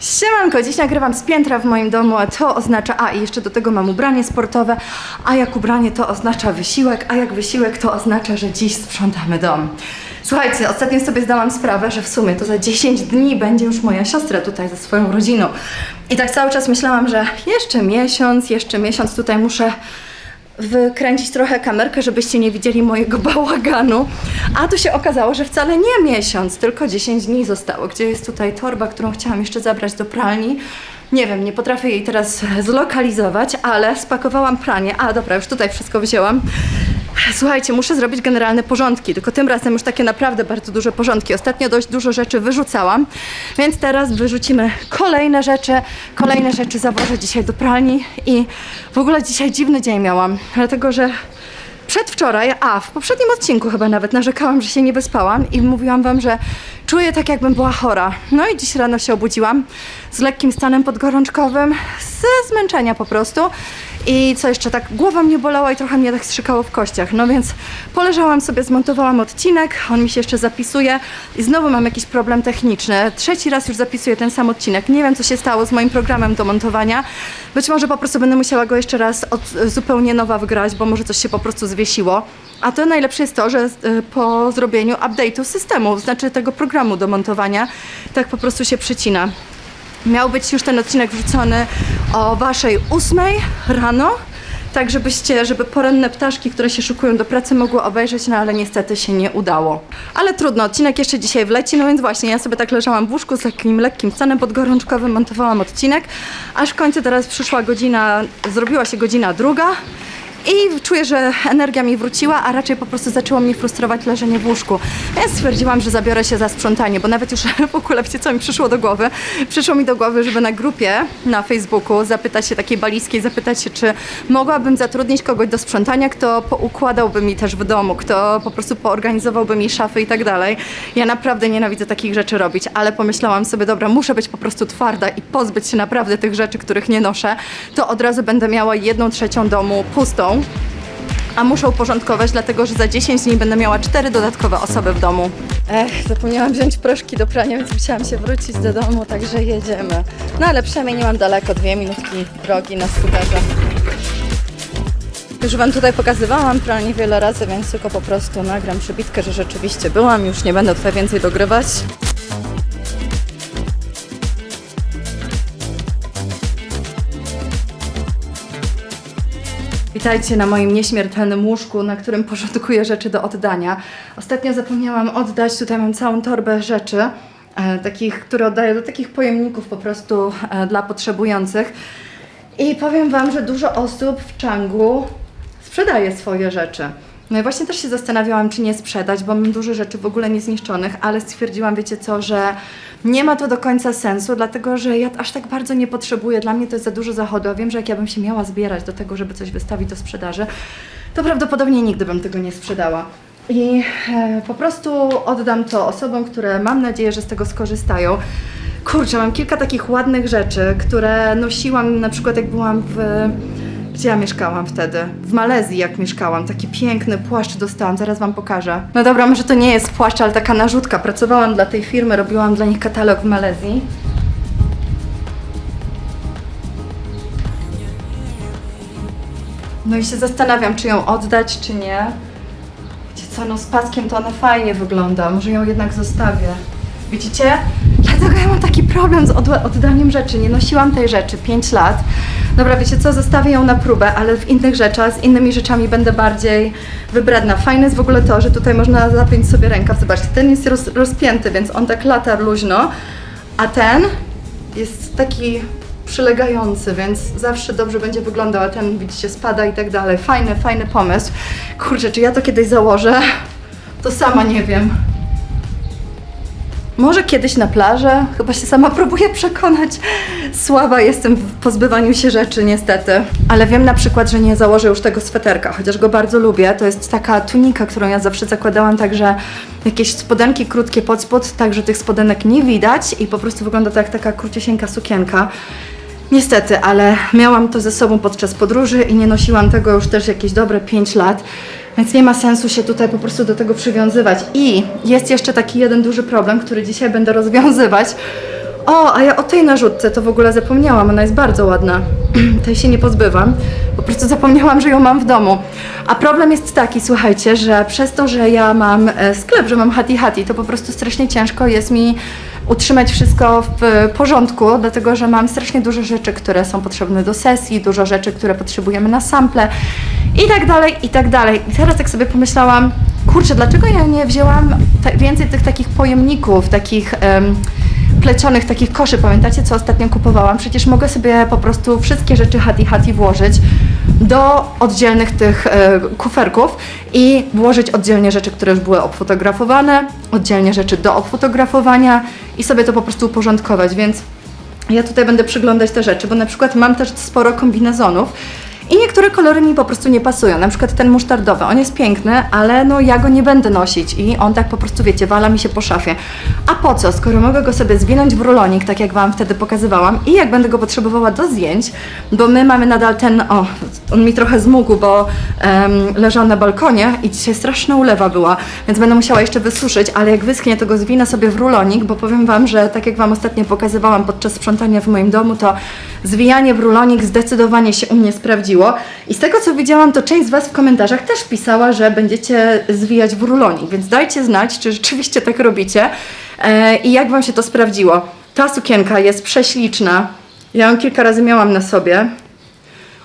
Siemanko, dziś nagrywam z piętra w moim domu, a to oznacza, a i jeszcze do tego mam ubranie sportowe, a jak ubranie to oznacza wysiłek, a jak wysiłek to oznacza, że dziś sprzątamy dom. Słuchajcie, ostatnio sobie zdałam sprawę, że w sumie to za 10 dni będzie już moja siostra tutaj ze swoją rodziną. I tak cały czas myślałam, że jeszcze miesiąc, jeszcze miesiąc tutaj muszę wykręcić trochę kamerkę, żebyście nie widzieli mojego bałaganu. A tu się okazało, że wcale nie miesiąc, tylko 10 dni zostało. Gdzie jest tutaj torba, którą chciałam jeszcze zabrać do pralni. Nie wiem, nie potrafię jej teraz zlokalizować, ale spakowałam pranie. A dobra, już tutaj wszystko wzięłam. Słuchajcie, muszę zrobić generalne porządki, tylko tym razem już takie naprawdę bardzo duże porządki. Ostatnio dość dużo rzeczy wyrzucałam, więc teraz wyrzucimy kolejne rzeczy. Kolejne rzeczy zawożę dzisiaj do pralni i w ogóle dzisiaj dziwny dzień miałam, dlatego że Przedwczoraj, a w poprzednim odcinku chyba nawet narzekałam, że się nie wyspałam i mówiłam wam, że czuję tak jakbym była chora. No i dziś rano się obudziłam z lekkim stanem podgorączkowym, ze zmęczenia po prostu. I co jeszcze, tak głowa mnie bolała i trochę mnie tak strzykało w kościach. No więc poleżałam sobie, zmontowałam odcinek, on mi się jeszcze zapisuje i znowu mam jakiś problem techniczny. Trzeci raz już zapisuję ten sam odcinek. Nie wiem, co się stało z moim programem do montowania. Być może po prostu będę musiała go jeszcze raz od zupełnie nowa wgrać, bo może coś się po prostu zwiesiło. A to najlepsze jest to, że y, po zrobieniu update'u systemu, znaczy tego programu do montowania, tak po prostu się przycina. Miał być już ten odcinek wrzucony o waszej ósmej rano, tak żebyście, żeby poranne ptaszki, które się szykują do pracy mogły obejrzeć, no ale niestety się nie udało. Ale trudno, odcinek jeszcze dzisiaj wleci, no więc właśnie ja sobie tak leżałam w łóżku z takim lekkim stanem podgorączkowym, montowałam odcinek, aż w końcu teraz przyszła godzina, zrobiła się godzina druga. I czuję, że energia mi wróciła, a raczej po prostu zaczęło mnie frustrować leżenie w łóżku. Więc stwierdziłam, że zabiorę się za sprzątanie, bo nawet już w ogóle wiecie co mi przyszło do głowy? Przyszło mi do głowy, żeby na grupie na Facebooku zapytać się takiej baliskiej, zapytać się, czy mogłabym zatrudnić kogoś do sprzątania, kto poukładałby mi też w domu, kto po prostu poorganizowałby mi szafy i tak dalej. Ja naprawdę nienawidzę takich rzeczy robić, ale pomyślałam sobie, dobra, muszę być po prostu twarda i pozbyć się naprawdę tych rzeczy, których nie noszę, to od razu będę miała jedną trzecią domu pustą a muszę uporządkować, dlatego że za 10 dni będę miała cztery dodatkowe osoby w domu. Ech, zapomniałam wziąć proszki do prania, więc musiałam się wrócić do domu, także jedziemy. No ale przynajmniej nie mam daleko, dwie minutki drogi na skuterze. Już Wam tutaj pokazywałam pralnię wiele razy, więc tylko po prostu nagram przybitkę, że rzeczywiście byłam. Już nie będę tutaj więcej dogrywać. Witajcie na moim nieśmiertelnym łóżku, na którym porządkuję rzeczy do oddania. Ostatnio zapomniałam oddać, tutaj mam całą torbę rzeczy, e, takich, które oddaję do takich pojemników po prostu e, dla potrzebujących. I powiem Wam, że dużo osób w Changu sprzedaje swoje rzeczy. No i właśnie też się zastanawiałam, czy nie sprzedać, bo mam dużo rzeczy w ogóle niezniszczonych, ale stwierdziłam, wiecie co, że nie ma to do końca sensu, dlatego że ja aż tak bardzo nie potrzebuję. Dla mnie to jest za dużo zachodu, a wiem, że jak ja bym się miała zbierać do tego, żeby coś wystawić do sprzedaży, to prawdopodobnie nigdy bym tego nie sprzedała. I e, po prostu oddam to osobom, które mam nadzieję, że z tego skorzystają. Kurczę, mam kilka takich ładnych rzeczy, które nosiłam na przykład jak byłam w gdzie ja mieszkałam wtedy? W Malezji, jak mieszkałam. Taki piękny płaszcz dostałam, zaraz Wam pokażę. No dobra, może to nie jest płaszcz, ale taka narzutka. Pracowałam dla tej firmy, robiłam dla nich katalog w Malezji. No i się zastanawiam, czy ją oddać, czy nie. Wiecie co, no z paskiem to ona fajnie wygląda. Może ją jednak zostawię. Widzicie? Dlatego ja mam taki problem z od- oddaniem rzeczy. Nie nosiłam tej rzeczy 5 lat. Dobra, wiecie co, zostawię ją na próbę, ale w innych rzeczach, z innymi rzeczami będę bardziej wybredna. Fajne jest w ogóle to, że tutaj można zapiąć sobie rękaw. Zobaczcie, ten jest roz, rozpięty, więc on tak lata luźno, a ten jest taki przylegający, więc zawsze dobrze będzie wyglądał, a ten widzicie spada i tak dalej. Fajny, fajny pomysł. Kurczę, czy ja to kiedyś założę? To sama nie wiem. Może kiedyś na plażę? Chyba się sama próbuję przekonać. Słaba jestem w pozbywaniu się rzeczy, niestety. Ale wiem na przykład, że nie założę już tego sweterka, chociaż go bardzo lubię. To jest taka tunika, którą ja zawsze zakładałam, także jakieś spodenki krótkie pod spód, także tych spodenek nie widać i po prostu wygląda to jak taka króciusieńka sukienka. Niestety, ale miałam to ze sobą podczas podróży i nie nosiłam tego już też jakieś dobre 5 lat, więc nie ma sensu się tutaj po prostu do tego przywiązywać. I jest jeszcze taki jeden duży problem, który dzisiaj będę rozwiązywać. O, a ja o tej narzutce to w ogóle zapomniałam, ona jest bardzo ładna. Tej się nie pozbywam. Po prostu zapomniałam, że ją mam w domu. A problem jest taki, słuchajcie, że przez to, że ja mam e, sklep, że mam hati hati, to po prostu strasznie ciężko jest mi utrzymać wszystko w e, porządku, dlatego że mam strasznie dużo rzeczy, które są potrzebne do sesji, dużo rzeczy, które potrzebujemy na sample i tak dalej, i tak dalej. I teraz tak sobie pomyślałam, kurczę, dlaczego ja nie wzięłam więcej tych takich pojemników, takich em, plecionych takich koszy, pamiętacie co ostatnio kupowałam? Przecież mogę sobie po prostu wszystkie rzeczy hati hati włożyć do oddzielnych tych e, kuferków i włożyć oddzielnie rzeczy, które już były obfotografowane, oddzielnie rzeczy do obfotografowania i sobie to po prostu uporządkować, więc ja tutaj będę przyglądać te rzeczy, bo na przykład mam też sporo kombinezonów i niektóre kolory mi po prostu nie pasują. Na przykład ten musztardowy, on jest piękny, ale no ja go nie będę nosić i on tak po prostu, wiecie, wala mi się po szafie. A po co, skoro mogę go sobie zwinąć w rulonik, tak jak Wam wtedy pokazywałam i jak będę go potrzebowała do zdjęć, bo my mamy nadal ten, o, on mi trochę zmógł, bo em, leżał na balkonie i dzisiaj straszna ulewa była, więc będę musiała jeszcze wysuszyć, ale jak wyschnie, to go zwinę sobie w rulonik, bo powiem Wam, że tak jak Wam ostatnio pokazywałam podczas sprzątania w moim domu, to zwijanie w rulonik zdecydowanie się u mnie sprawdziło. I z tego co widziałam, to część z Was w komentarzach też pisała, że będziecie zwijać w rulonik, więc dajcie znać, czy rzeczywiście tak robicie e, i jak Wam się to sprawdziło. Ta sukienka jest prześliczna. Ja ją kilka razy miałam na sobie.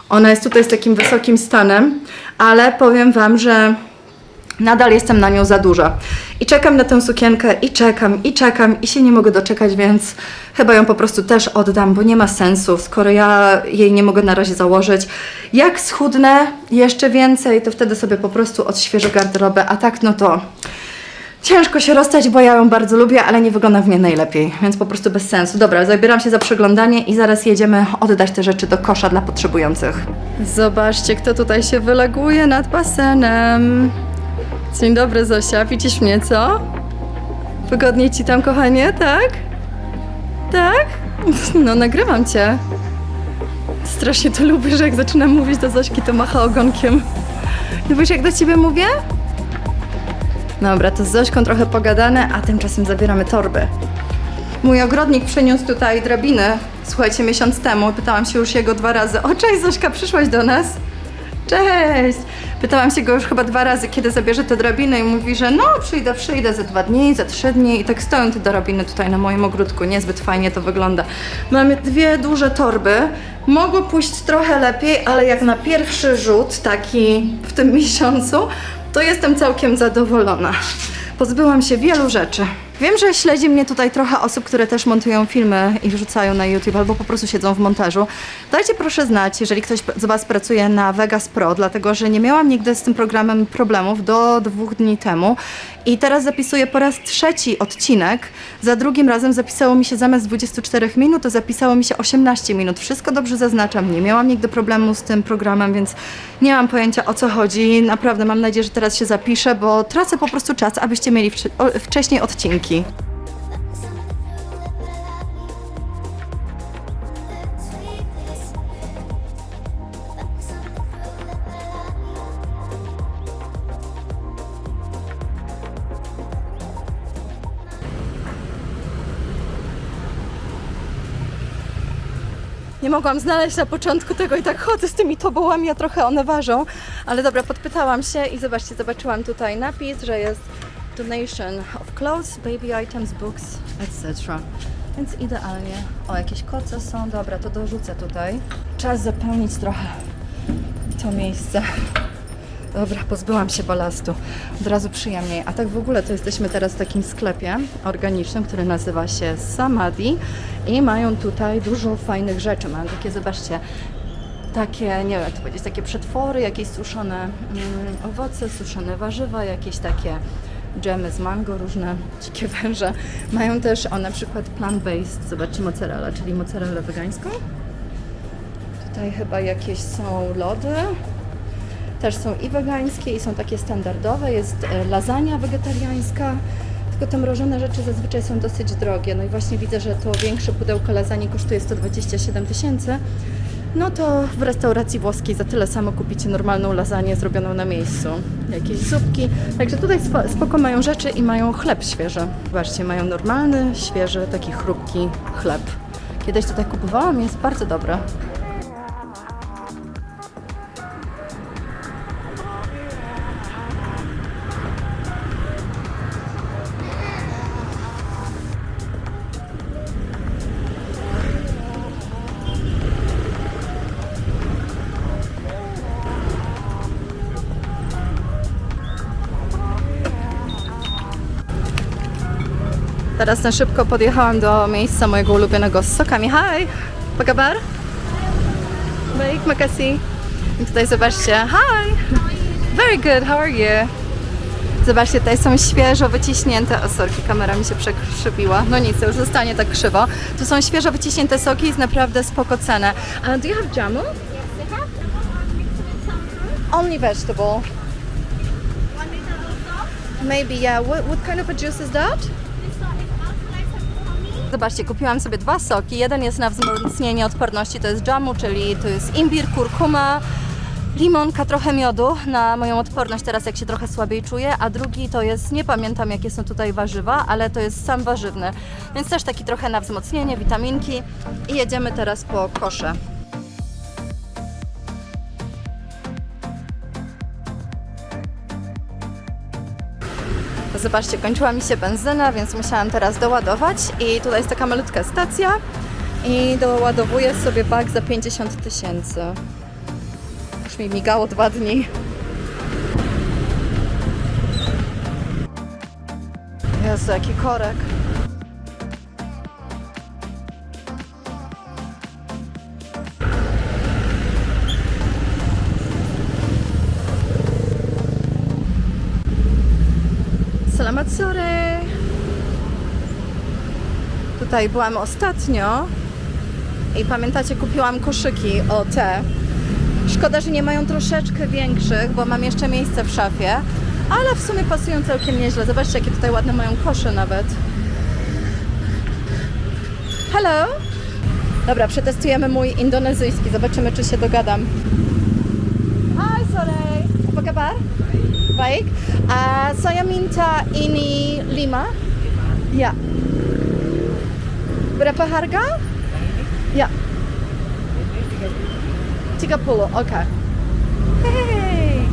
Ona jest tutaj z takim wysokim stanem, ale powiem Wam, że nadal jestem na nią za duża. I czekam na tę sukienkę, i czekam, i czekam, i się nie mogę doczekać, więc chyba ją po prostu też oddam, bo nie ma sensu, skoro ja jej nie mogę na razie założyć. Jak schudnę jeszcze więcej, to wtedy sobie po prostu odświeżę garderobę, a tak no to ciężko się rozstać, bo ja ją bardzo lubię, ale nie wygląda w nie najlepiej, więc po prostu bez sensu. Dobra, zabieram się za przeglądanie i zaraz jedziemy oddać te rzeczy do kosza dla potrzebujących. Zobaczcie, kto tutaj się wyleguje nad basenem. Dzień dobry, Zosia. Widzisz mnie, co? Wygodniej ci tam, kochanie, tak? Tak? No, nagrywam cię. Strasznie to lubię, że jak zaczynam mówić do Zośki, to macha ogonkiem. Lubisz, jak do ciebie mówię? Dobra, to z Zośką trochę pogadane, a tymczasem zabieramy torby. Mój ogrodnik przyniósł tutaj drabiny, słuchajcie, miesiąc temu. Pytałam się już jego dwa razy. O, cześć Zośka, przyszłaś do nas? Cześć! Pytałam się go już chyba dwa razy, kiedy zabierze te drabiny i mówi, że no przyjdę, przyjdę za dwa dni, za trzy dni i tak stoją te drabiny tutaj na moim ogródku. Niezbyt fajnie to wygląda. Mamy dwie duże torby. Mogło pójść trochę lepiej, ale jak na pierwszy rzut, taki w tym miesiącu, to jestem całkiem zadowolona. Pozbyłam się wielu rzeczy. Wiem, że śledzi mnie tutaj trochę osób, które też montują filmy i wrzucają na YouTube albo po prostu siedzą w montażu. Dajcie proszę znać, jeżeli ktoś z Was pracuje na Vegas Pro, dlatego że nie miałam nigdy z tym programem problemów do dwóch dni temu i teraz zapisuję po raz trzeci odcinek. Za drugim razem zapisało mi się zamiast 24 minut, to zapisało mi się 18 minut. Wszystko dobrze zaznaczam, nie miałam nigdy problemu z tym programem, więc nie mam pojęcia o co chodzi. Naprawdę mam nadzieję, że teraz się zapiszę, bo tracę po prostu czas, abyście mieli wcześniej odcinki. Nie mogłam znaleźć na początku tego i tak chodzę z tymi tobołami, a trochę one ważą. Ale dobra, podpytałam się i zobaczcie, zobaczyłam tutaj napis, że jest donation of clothes, baby items, books, etc. Więc idealnie. O, jakieś koce są. Dobra, to dorzucę tutaj. Czas zapełnić trochę to miejsce. Dobra, pozbyłam się balastu. Od razu przyjemniej. A tak w ogóle to jesteśmy teraz w takim sklepie organicznym, który nazywa się Samadhi i mają tutaj dużo fajnych rzeczy. Mają takie, zobaczcie, takie, nie wiem jak to powiedzieć, takie przetwory, jakieś suszone mm, owoce, suszone warzywa, jakieś takie dżemy z mango, różne dzikie węże. Mają też, o na przykład plant-based, zobaczcie, mozzarella, czyli mozzarellę wegańską. Tutaj chyba jakieś są lody. Też są i wegańskie, i są takie standardowe. Jest e, lasagna wegetariańska. Tylko te mrożone rzeczy zazwyczaj są dosyć drogie. No i właśnie widzę, że to większe pudełko lasagne kosztuje 127 tysięcy. No to w restauracji włoskiej za tyle samo kupicie normalną lasagne zrobioną na miejscu. Jakieś zupki. Także tutaj spo- spoko mają rzeczy i mają chleb świeży. Zobaczcie, mają normalny, świeży, taki chrupki chleb. Kiedyś tutaj kupowałam jest bardzo dobry. Teraz na szybko podjechałam do miejsca mojego ulubionego z sokami. Hi! Pagabar? Baik, makasih. I tutaj zobaczcie. Hi! Very good, how are you? Zobaczcie, tutaj są świeżo wyciśnięte, o sorki, kamera mi się przekrzywiła, no nic, to już zostanie tak krzywo. Tu są świeżo wyciśnięte soki, jest naprawdę spoko cenę. Uh, do you have jamu? Yes, they have Only vegetable. one also. Maybe, yeah. What, what kind of a juice is that? Zobaczcie, kupiłam sobie dwa soki. Jeden jest na wzmocnienie odporności, to jest jamu, czyli to jest imbir, kurkuma, limonka, trochę miodu na moją odporność teraz, jak się trochę słabiej czuję, a drugi to jest, nie pamiętam jakie są tutaj warzywa, ale to jest sam warzywny, więc też taki trochę na wzmocnienie, witaminki i jedziemy teraz po kosze. Zobaczcie, kończyła mi się benzyna, więc musiałam teraz doładować i tutaj jest taka malutka stacja i doładowuję sobie bak za 50 tysięcy. Już mi migało dwa dni. Jezu, jaki korek. Sore. Tutaj byłam ostatnio i pamiętacie, kupiłam koszyki o te. Szkoda, że nie mają troszeczkę większych, bo mam jeszcze miejsce w szafie, ale w sumie pasują całkiem nieźle. Zobaczcie, jakie tutaj ładne mają kosze nawet. Hello! Dobra, przetestujemy mój indonezyjski. Zobaczymy, czy się dogadam. Hi, sore. Apa kabar? Baik. Uh, saya minta ini lima. Ya. Berapa harga? Ya. 30, oke. Hej.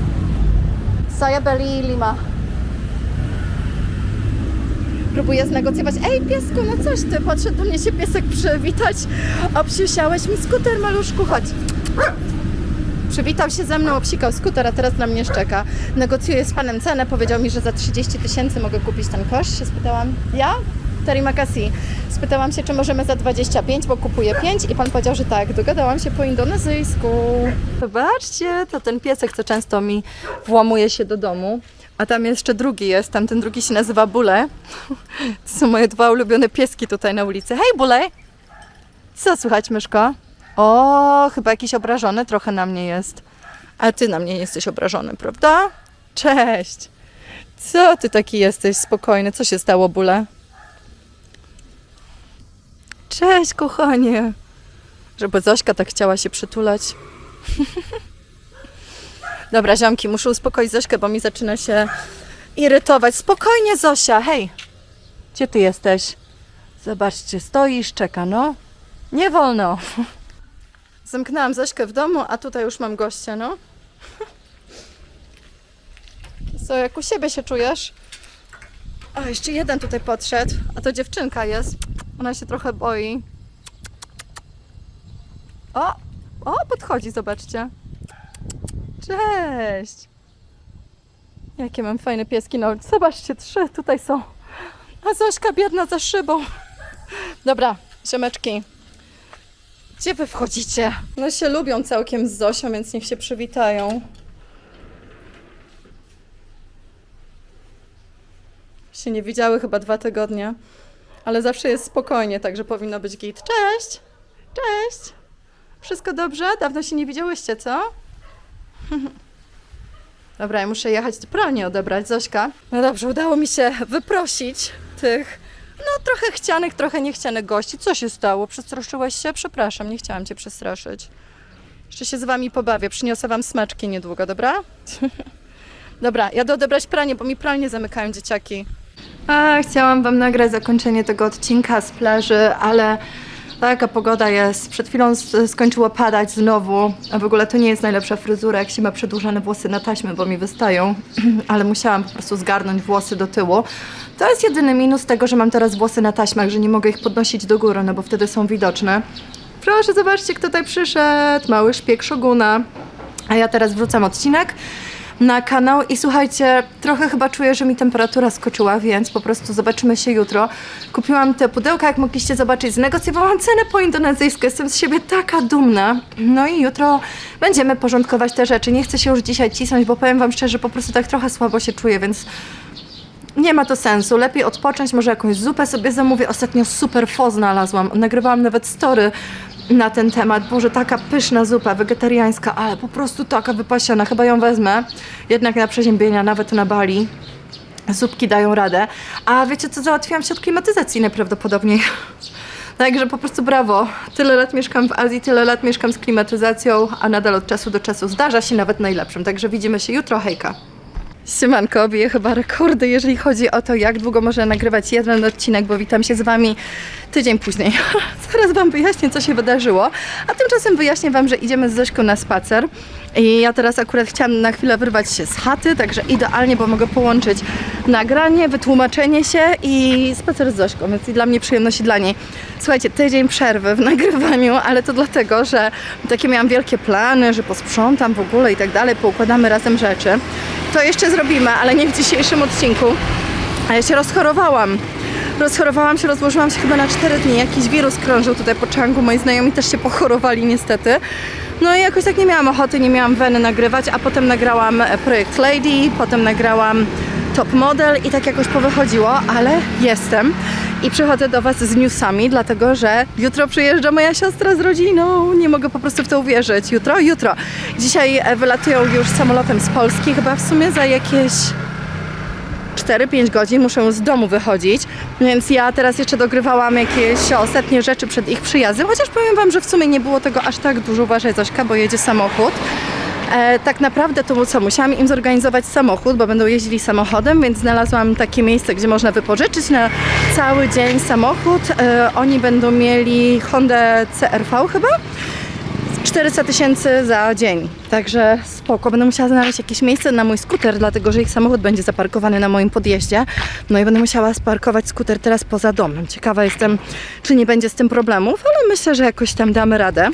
Saya beli lima. Próbuję znegocjować. Ej, piesku, no coś ty, podszedł do mnie się piesek przywitać. Obsiusiałeś mi skuter, maluszku, chodź. Przywitał się ze mną, obsikał skuter, a teraz na mnie szczeka. Negocjuję z panem cenę, powiedział mi, że za 30 tysięcy mogę kupić ten kosz. Się spytałam, ja? Terima kasih. Spytałam się, czy możemy za 25, bo kupuję 5 i pan powiedział, że tak. Dogadałam się po indonezyjsku. Zobaczcie, to ten piesek, co często mi włamuje się do domu. A tam jeszcze drugi jest, tam ten drugi się nazywa Bule. To są moje dwa ulubione pieski tutaj na ulicy. Hej Bule! Co słychać, myszko? O, chyba jakiś obrażony trochę na mnie jest. A ty na mnie nie jesteś obrażony, prawda? Cześć! Co ty taki jesteś spokojny? Co się stało, Bule? Cześć, kochanie! Żeby Zośka tak chciała się przytulać. Dobra, ziomki, muszę uspokoić Zośkę, bo mi zaczyna się irytować. Spokojnie, Zosia, hej! Gdzie ty jesteś? Zobaczcie, stoisz, czeka, no. Nie wolno. Zamknęłam Zośkę w domu, a tutaj już mam gościa, no. Co, jak u siebie się czujesz? O, jeszcze jeden tutaj podszedł, a to dziewczynka jest. Ona się trochę boi. O, o, podchodzi, zobaczcie. Cześć. Jakie mam fajne pieski na ulicy. Zobaczcie, trzy tutaj są. A Zośka biedna za szybą. Dobra, ziomeczki. Gdzie wy wchodzicie? No się lubią całkiem z Zosią, więc niech się przywitają. Się nie widziały chyba dwa tygodnie, ale zawsze jest spokojnie, także powinno być git. Cześć! Cześć! Wszystko dobrze? Dawno się nie widziałyście, co? Dobra, ja muszę jechać pralnię odebrać, Zośka. No dobrze, udało mi się wyprosić tych, no trochę chcianych, trochę niechcianych gości. Co się stało? Przestraszyłeś się? Przepraszam, nie chciałam cię przestraszyć. Jeszcze się z wami pobawię. Przyniosę wam smaczki niedługo, dobra? dobra, jadę odebrać pranie, bo mi pralnie zamykają dzieciaki. A, chciałam wam nagrać zakończenie tego odcinka z plaży, ale taka pogoda jest. Przed chwilą skończyło padać znowu, a w ogóle to nie jest najlepsza fryzura, jak się ma przedłużane włosy na taśmę, bo mi wystają, ale musiałam po prostu zgarnąć włosy do tyłu. To jest jedyny minus tego, że mam teraz włosy na taśmach, że nie mogę ich podnosić do góry, no bo wtedy są widoczne. Proszę, zobaczcie, kto tutaj przyszedł. Mały szpieg Szoguna. A ja teraz wrzucam odcinek na kanał i słuchajcie, trochę chyba czuję, że mi temperatura skoczyła, więc po prostu zobaczymy się jutro. Kupiłam te pudełka, jak mogliście zobaczyć, znegocjowałam cenę po indonezyjsku, jestem z siebie taka dumna. No i jutro będziemy porządkować te rzeczy. Nie chcę się już dzisiaj cisnąć, bo powiem wam szczerze, po prostu tak trochę słabo się czuję, więc nie ma to sensu. Lepiej odpocząć, może jakąś zupę sobie zamówię. Ostatnio super fo znalazłam. Nagrywałam nawet story na ten temat. Boże, taka pyszna zupa wegetariańska, ale po prostu taka wypasiona. Chyba ją wezmę. Jednak na przeziębienia, nawet na Bali. Zupki dają radę. A wiecie co, załatwiłam się od klimatyzacji najprawdopodobniej. Także po prostu brawo. Tyle lat mieszkam w Azji, tyle lat mieszkam z klimatyzacją, a nadal od czasu do czasu zdarza się nawet najlepszym. Także widzimy się jutro. Hejka. Siemanko, bije chyba rekordy, jeżeli chodzi o to, jak długo można nagrywać jeden odcinek, bo witam się z Wami tydzień później. Zaraz Wam wyjaśnię, co się wydarzyło, a tymczasem wyjaśnię Wam, że idziemy z Zośką na spacer i ja teraz akurat chciałam na chwilę wyrwać się z chaty, także idealnie, bo mogę połączyć nagranie, wytłumaczenie się i spacer z Zośką, więc i dla mnie przyjemność i dla niej. Słuchajcie, tydzień przerwy w nagrywaniu, ale to dlatego, że takie miałam wielkie plany, że posprzątam w ogóle i tak dalej, poukładamy razem rzeczy. To jeszcze zrobimy, ale nie w dzisiejszym odcinku. A ja się rozchorowałam. Rozchorowałam się, rozłożyłam się chyba na 4 dni. Jakiś wirus krążył tutaj po czangu. Moi znajomi też się pochorowali niestety. No i jakoś tak nie miałam ochoty, nie miałam weny nagrywać, a potem nagrałam e, projekt Lady, potem nagrałam Top Model i tak jakoś powychodziło, ale jestem i przychodzę do Was z newsami, dlatego że jutro przyjeżdża moja siostra z rodziną. Nie mogę po prostu w to uwierzyć. Jutro, jutro. Dzisiaj e, wylatują już samolotem z Polski, chyba w sumie za jakieś 4-5 godzin muszę z domu wychodzić, więc ja teraz jeszcze dogrywałam jakieś ostatnie rzeczy przed ich przyjazdem, chociaż powiem Wam, że w sumie nie było tego aż tak dużo, uważaj Zośka, bo jedzie samochód. E, tak naprawdę to co, musiałam im zorganizować samochód, bo będą jeździli samochodem, więc znalazłam takie miejsce, gdzie można wypożyczyć na cały dzień samochód. E, oni będą mieli Hondę CRV chyba, 400 tysięcy za dzień. Także spoko. Będę musiała znaleźć jakieś miejsce na mój skuter, dlatego że ich samochód będzie zaparkowany na moim podjeździe. No i będę musiała sparkować skuter teraz poza domem. Ciekawa jestem, czy nie będzie z tym problemów, ale myślę, że jakoś tam damy radę.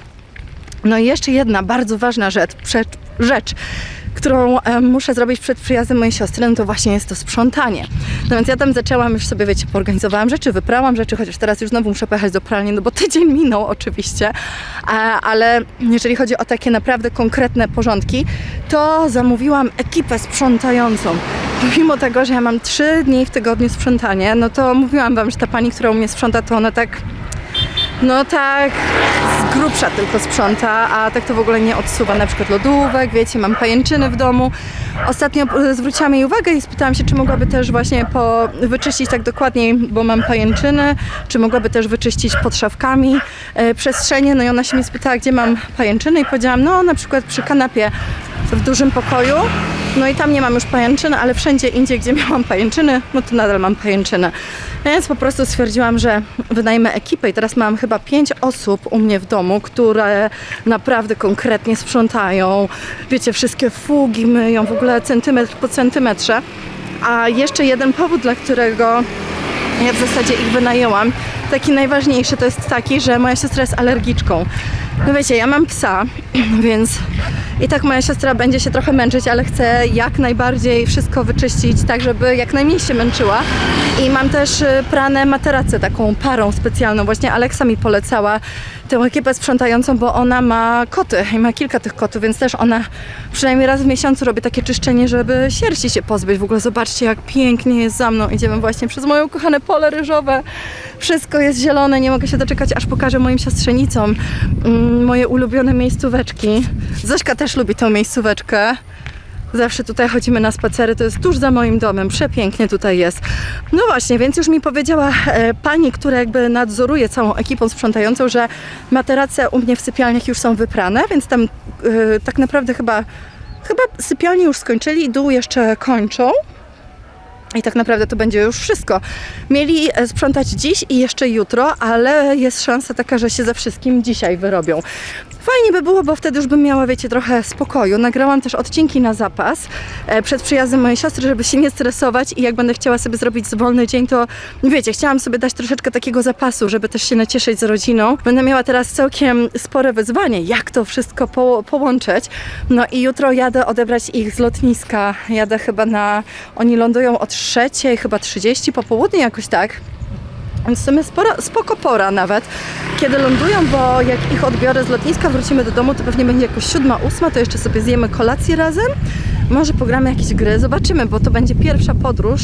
No i jeszcze jedna bardzo ważna rzecz, rzecz którą e, muszę zrobić przed przyjazdem mojej siostry, no to właśnie jest to sprzątanie. No więc ja tam zaczęłam już sobie, wiecie, poorganizowałam rzeczy, wyprałam rzeczy, chociaż teraz już znowu muszę pojechać do pralni, no bo tydzień minął oczywiście, a, ale jeżeli chodzi o takie naprawdę konkretne porządki, to zamówiłam ekipę sprzątającą. Pomimo tego, że ja mam trzy dni w tygodniu sprzątanie, no to mówiłam Wam, że ta pani, która u mnie sprząta, to ona tak no tak, z grubsza tylko sprząta, a tak to w ogóle nie odsuwa na przykład lodówek, wiecie, mam pajęczyny w domu. Ostatnio e, zwróciłam jej uwagę i spytałam się, czy mogłaby też właśnie po, wyczyścić tak dokładniej, bo mam pajęczyny, czy mogłaby też wyczyścić pod szafkami e, przestrzenie. No i ona się mnie spytała, gdzie mam pajęczyny i powiedziałam, no na przykład przy kanapie w dużym pokoju. No i tam nie mam już pajęczyny, ale wszędzie indziej, gdzie miałam pajęczyny, no to nadal mam pajęczynę. Więc po prostu stwierdziłam, że wynajmę ekipę i teraz mam chyba pięć osób u mnie w domu, które naprawdę konkretnie sprzątają. Wiecie, wszystkie fugi myją, w ogóle centymetr po centymetrze. A jeszcze jeden powód, dla którego ja w zasadzie ich wynajęłam. Taki najważniejszy to jest taki, że moja siostra jest alergiczką. No wiecie, ja mam psa, więc i tak moja siostra będzie się trochę męczyć, ale chcę jak najbardziej wszystko wyczyścić, tak żeby jak najmniej się męczyła. I mam też y, pranę materacę taką parą specjalną. Właśnie Aleksa mi polecała tę ekipę sprzątającą, bo ona ma koty i ma kilka tych kotów, więc też ona przynajmniej raz w miesiącu robi takie czyszczenie, żeby sierści się pozbyć. W ogóle zobaczcie, jak pięknie jest za mną. Idziemy właśnie przez moje ukochane pole ryżowe. Wszystko jest zielone, nie mogę się doczekać, aż pokażę moim siostrzenicom mm, moje ulubione miejscóweczki. Zośka też lubi tę miejscóweczkę. Zawsze tutaj chodzimy na spacery, to jest tuż za moim domem, przepięknie tutaj jest. No właśnie, więc już mi powiedziała e, pani, która jakby nadzoruje całą ekipą sprzątającą, że materace u mnie w sypialniach już są wyprane, więc tam e, tak naprawdę chyba, chyba sypialnie już skończyli, dół jeszcze kończą. I tak naprawdę to będzie już wszystko. Mieli e, sprzątać dziś i jeszcze jutro, ale jest szansa taka, że się ze wszystkim dzisiaj wyrobią. Fajnie by było, bo wtedy już bym miała, wiecie, trochę spokoju. Nagrałam też odcinki na zapas e, przed przyjazdem mojej siostry, żeby się nie stresować i jak będę chciała sobie zrobić wolny dzień, to wiecie, chciałam sobie dać troszeczkę takiego zapasu, żeby też się nacieszyć z rodziną. Będę miała teraz całkiem spore wyzwanie, jak to wszystko po, połączyć. No i jutro jadę odebrać ich z lotniska. Jadę chyba na... Oni lądują o trzeciej, chyba 30 po południu, jakoś tak. Więc w sumie spora, spoko pora nawet, kiedy lądują, bo jak ich odbiorę z lotniska, wrócimy do domu, to pewnie będzie jakoś siódma, ósma, to jeszcze sobie zjemy kolację razem. Może pogramy jakieś gry, zobaczymy, bo to będzie pierwsza podróż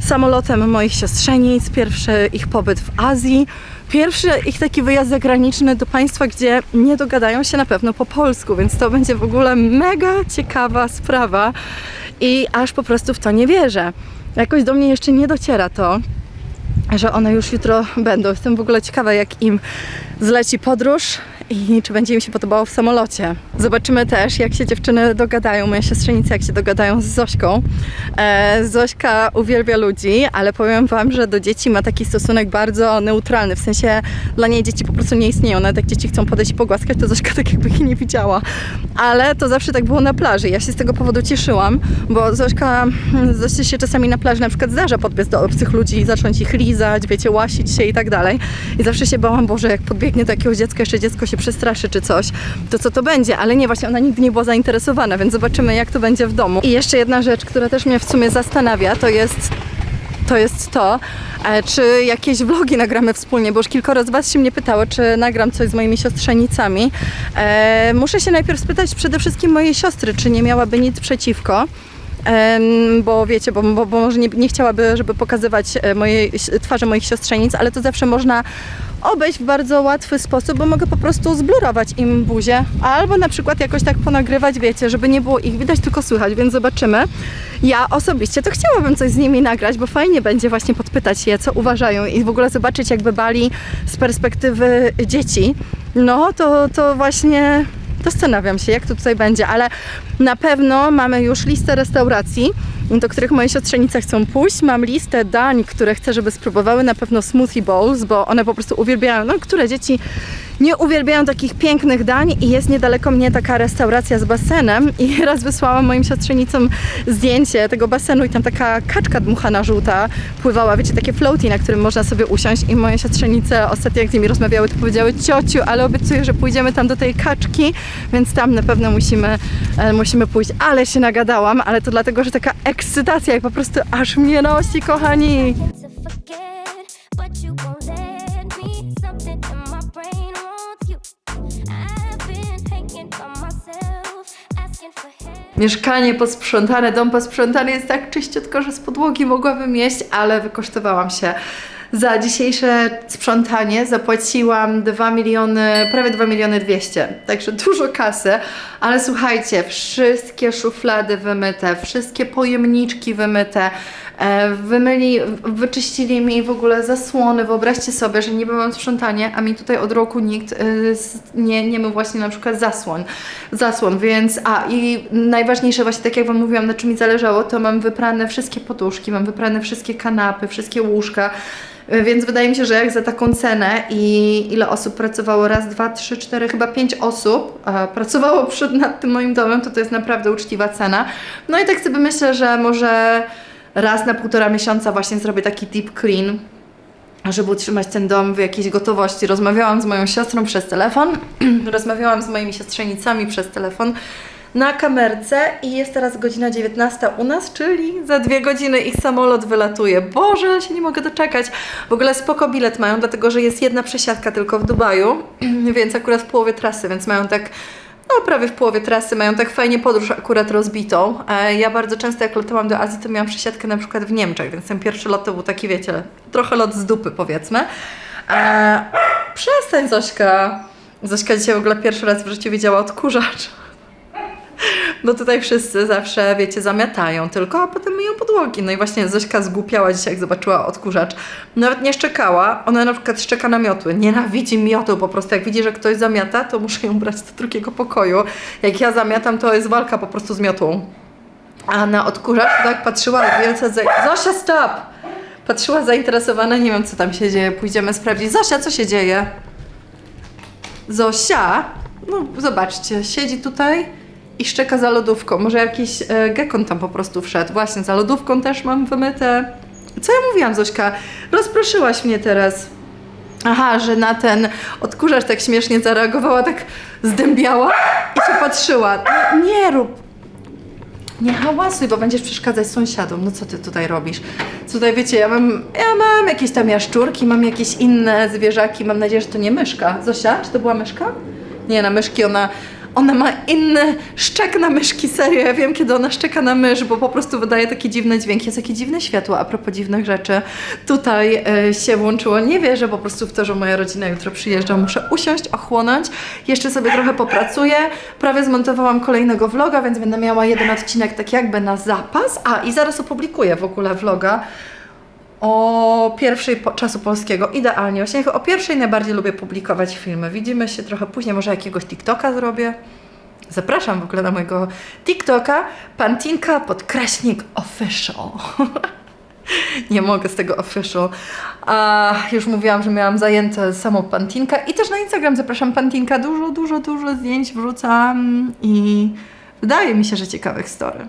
samolotem moich siostrzenic, pierwszy ich pobyt w Azji, pierwszy ich taki wyjazd zagraniczny do państwa, gdzie nie dogadają się na pewno po polsku, więc to będzie w ogóle mega ciekawa sprawa i aż po prostu w to nie wierzę. Jakoś do mnie jeszcze nie dociera to, że one już jutro będą. Jestem w ogóle ciekawa, jak im zleci podróż i czy będzie im się podobało w samolocie. Zobaczymy też, jak się dziewczyny dogadają, moje siostrzenice, jak się dogadają z Zośką. E, Zośka uwielbia ludzi, ale powiem Wam, że do dzieci ma taki stosunek bardzo neutralny, w sensie dla niej dzieci po prostu nie istnieją. Nawet jak dzieci chcą podejść i pogłaskać, to Zośka tak jakby ich nie widziała. Ale to zawsze tak było na plaży. Ja się z tego powodu cieszyłam, bo Zośka, Zośce się czasami na plaży na przykład zdarza podbiec do obcych ludzi i zacząć ich lizać, wiecie, łasić się i tak dalej. I zawsze się bałam, Boże, jak podbiegnie do jakiegoś dziecka, jeszcze dziecko się przestraszy czy coś, to co to będzie? Ale nie, właśnie ona nigdy nie była zainteresowana, więc zobaczymy, jak to będzie w domu. I jeszcze jedna rzecz, która też mnie w sumie zastanawia, to jest to jest to, e, czy jakieś vlogi nagramy wspólnie, bo już kilkoro z Was się mnie pytało, czy nagram coś z moimi siostrzenicami. E, muszę się najpierw spytać przede wszystkim mojej siostry, czy nie miałaby nic przeciwko. Bo wiecie, bo, bo, bo może nie, nie chciałaby, żeby pokazywać e, mojej, twarze moich siostrzenic, ale to zawsze można obejść w bardzo łatwy sposób, bo mogę po prostu zblurować im buzię, albo na przykład jakoś tak ponagrywać, wiecie, żeby nie było ich widać, tylko słychać, więc zobaczymy. Ja osobiście to chciałabym coś z nimi nagrać, bo fajnie będzie właśnie podpytać je, co uważają i w ogóle zobaczyć jakby bali z perspektywy dzieci. No to, to właśnie zastanawiam się, jak to tutaj będzie, ale na pewno mamy już listę restauracji, do których moje siostrzenice chcą pójść. Mam listę dań, które chcę, żeby spróbowały. Na pewno smoothie bowls, bo one po prostu uwielbiają, no które dzieci nie uwielbiają takich pięknych dań i jest niedaleko mnie taka restauracja z basenem. I raz wysłałam moim siostrzenicom zdjęcie tego basenu i tam taka kaczka dmuchana żółta pływała, wiecie, takie floaty, na którym można sobie usiąść. I moje siostrzenice ostatnio jak z nimi rozmawiały, to powiedziały ciociu, ale obiecuję, że pójdziemy tam do tej kaczki, więc tam na pewno musimy, e, musimy pójść, ale się nagadałam, ale to dlatego, że taka ekscytacja i po prostu aż mnie nosi, kochani. Mieszkanie posprzątane, dom posprzątany jest tak czyściutko, że z podłogi mogłabym jeść, ale wykosztowałam się. Za dzisiejsze sprzątanie zapłaciłam 2 miliony, prawie 2 miliony 200, także dużo kasy, ale słuchajcie, wszystkie szuflady wymyte, wszystkie pojemniczki wymyte, wymyli, wyczyścili mi w ogóle zasłony, wyobraźcie sobie, że niby mam sprzątanie, a mi tutaj od roku nikt e, nie, nie mył właśnie na przykład zasłon, zasłon, więc a i najważniejsze właśnie tak jak Wam mówiłam, na czym mi zależało, to mam wyprane wszystkie poduszki, mam wyprane wszystkie kanapy, wszystkie łóżka, E, Więc wydaje mi się, że jak za taką cenę i ile osób pracowało, raz, dwa, trzy, cztery, chyba pięć osób e, pracowało przed nad tym moim domem, to to jest naprawdę uczciwa cena. No i tak sobie myślę, że może raz na półtora miesiąca właśnie zrobię taki deep clean, żeby utrzymać ten dom w jakiejś gotowości. Rozmawiałam z moją siostrą przez telefon, rozmawiałam z moimi siostrzenicami przez telefon na kamerce i jest teraz godzina 19 u nas, czyli za dwie godziny ich samolot wylatuje. Boże, się nie mogę doczekać. W ogóle spoko bilet mają, dlatego że jest jedna przesiadka tylko w Dubaju, więc akurat w połowie trasy, więc mają tak no prawie w połowie trasy, mają tak fajnie podróż akurat rozbitą. E, Ja bardzo często jak latałam do Azji, to miałam przesiadkę na przykład w Niemczech, więc ten pierwszy lot to był taki, wiecie, trochę lot z dupy powiedzmy. E, przestań Zośka. Zośka dzisiaj w ogóle pierwszy raz w życiu widziała odkurzacz. Bo tutaj wszyscy zawsze, wiecie, zamiatają tylko, a potem myją podłogi. No i właśnie Zośka zgłupiała dzisiaj, jak zobaczyła odkurzacz. Nawet nie szczekała, ona na przykład szczeka na miotły. Nienawidzi miotu po prostu. Jak widzi, że ktoś zamiata, to muszę ją brać do drugiego pokoju. Jak ja zamiatam, to jest walka po prostu z miotłą. A na odkurzacz tak patrzyła wielce... Za... Zosia, stop! Patrzyła zainteresowana, nie wiem co tam się dzieje, pójdziemy sprawdzić. Zosia, co się dzieje? Zosia, no zobaczcie, siedzi tutaj i szczeka za lodówką. Może jakiś e, gekon tam po prostu wszedł. Właśnie, za lodówką też mam wymyte. Co ja mówiłam, Zośka? Rozproszyłaś mnie teraz. Aha, że na ten odkurzacz tak śmiesznie zareagowała, tak zdębiała i się patrzyła. Nie, nie rób, nie hałasuj, bo będziesz przeszkadzać sąsiadom. No co ty tutaj robisz? Tutaj wiecie, ja mam, ja mam jakieś tam jaszczurki, mam jakieś inne zwierzaki. Mam nadzieję, że to nie myszka. Zosia, czy to była myszka? Nie, na myszki ona, ona ma inny szczek na myszki, serio. Ja wiem, kiedy ona szczeka na mysz, bo po prostu wydaje takie dziwne dźwięki. Jest takie dziwne światło, a propos dziwnych rzeczy. Tutaj e, się włączyło. Nie wierzę po prostu w to, że moja rodzina jutro przyjeżdża. Muszę usiąść, ochłonąć. Jeszcze sobie trochę popracuję. Prawie zmontowałam kolejnego vloga, więc będę miała jeden odcinek tak jakby na zapas. A, i zaraz opublikuję w ogóle vloga o pierwszej po, czasu polskiego, idealnie. Właśnie o pierwszej najbardziej lubię publikować filmy. Widzimy się trochę później, może jakiegoś TikToka zrobię. Zapraszam w ogóle na mojego TikToka, Pantinka podkreśnik official. Nie mogę z tego official. A już mówiłam, że miałam zajęte samą Pantinka i też na Instagram zapraszam Pantinka. Dużo, dużo, dużo zdjęć wrzucam i wydaje mi się, że ciekawych story.